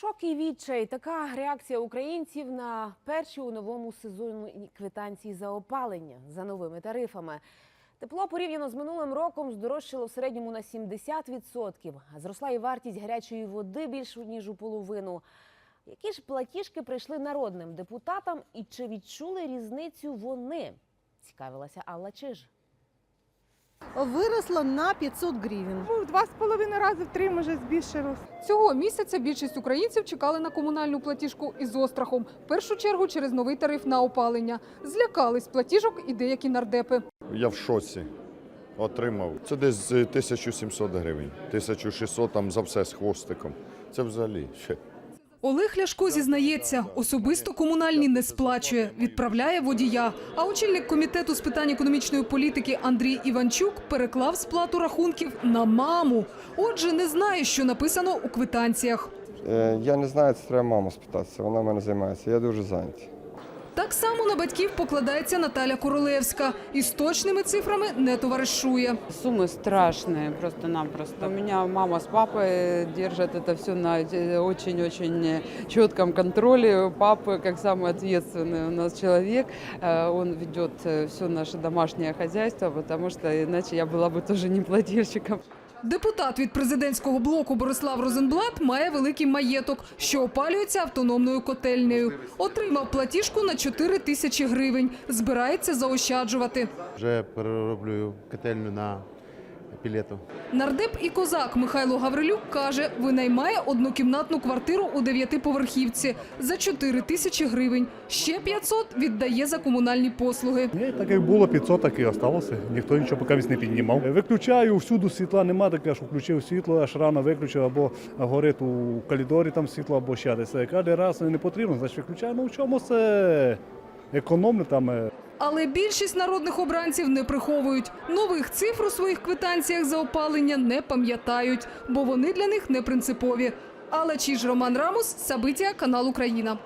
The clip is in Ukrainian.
Шок і відчай. Така реакція українців на перші у новому сезоні квитанції за опалення за новими тарифами. Тепло порівняно з минулим роком здорожчало в середньому на 70%. А зросла і вартість гарячої води більш ніж у половину. Які ж платіжки прийшли народним депутатам і чи відчули різницю вони? Цікавилася Алла Чиж. Виросла на 500 гривень. Ну, в два з половиною рази, в три, може, збільшилось. Цього місяця більшість українців чекали на комунальну платіжку із острахом. В першу чергу через новий тариф на опалення. Злякались платіжок і деякі нардепи. Я в шоці. Отримав. Це десь 1700 гривень. 1600 там за все з хвостиком. Це взагалі ще. Олег Ляшко зізнається, особисто комунальні не сплачує, відправляє водія. А очільник комітету з питань економічної політики Андрій Іванчук переклав сплату рахунків на маму. Отже, не знає, що написано у квитанціях. Е, Я не знаю, це треба маму спитатися. Вона в мене займається. Я дуже зайнятий. Так само на батьків покладається Наталя Королевська. Із точними цифрами не товаришує. Суммы страшные просто-напросто. У меня мама с папой держат это все на э, очень-очень четком контроле. У Папы, как самый ответственный у нас человек, э, он ведет все наше домашнее хозяйство, потому что иначе я была бы тоже не плательщиком. Депутат від президентського блоку Борислав Розенблат має великий маєток, що опалюється автономною котельнею. Отримав платіжку на 4 тисячі гривень. Збирається заощаджувати. Вже перероблюю котельню на пілету. Нардеп і козак Михайло Гаврилюк каже, винаймає однокімнатну квартиру у дев'ятиповерхівці за 4 тисячі гривень. Ще 500 віддає за комунальні послуги. Ні, так як було 500, так і осталося. Ніхто нічого поки не піднімав. Виключаю, всюди світла нема, таке, що включив світло, аж рано виключив, або горить у коридорі там світло, або ще десь. Кожен раз не потрібно, значить виключаю. Ну в чому це економне там. Але більшість народних обранців не приховують. Нових цифр у своїх квитанціях за опалення не пам'ятають, бо вони для них не принципові. Але чи ж Роман Рамус, Сабиття, канал Україна.